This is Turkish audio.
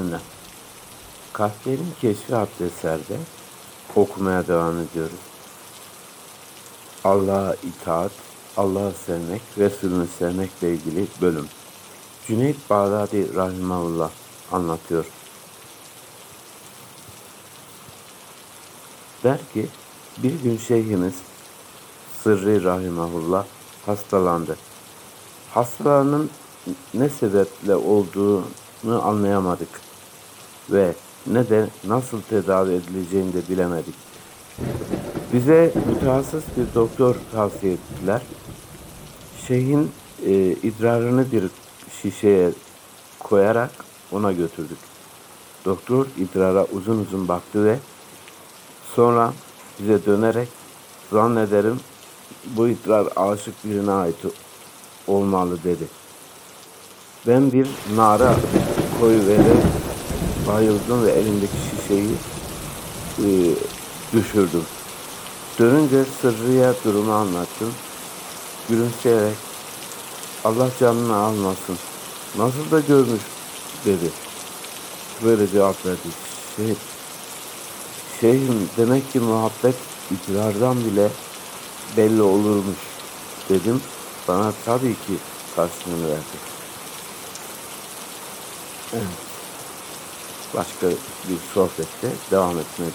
Bismillah. Kalplerin Keşfi adlı eserde okumaya devam ediyoruz. Allah'a itaat, Allah'ı sevmek, Resulünü sevmekle ilgili bölüm. Cüneyt Bağdadi Rahimahullah anlatıyor. Der ki, bir gün şeyhimiz Sırrı Rahimahullah hastalandı. Hastalarının ne sebeple olduğunu anlayamadık ve ne de nasıl tedavi edileceğini de bilemedik. Bize mütehassıs bir doktor tavsiye ettiler. Şeyhin e, idrarını bir şişeye koyarak ona götürdük. Doktor idrara uzun uzun baktı ve sonra bize dönerek zannederim bu idrar aşık birine ait olmalı dedi. Ben bir nara koyuvererek bayıldım ve elimdeki şişeyi e, düşürdüm. Dönünce sırrıya durumu anlattım. Gülümseyerek Allah canını almasın. Nasıl da görmüş dedi. Böyle cevap verdi. Şey, şeyhim demek ki muhabbet idrardan bile belli olurmuş dedim. Bana tabii ki karşılığını verdi. Evet. Başka bir sohbette devam etmek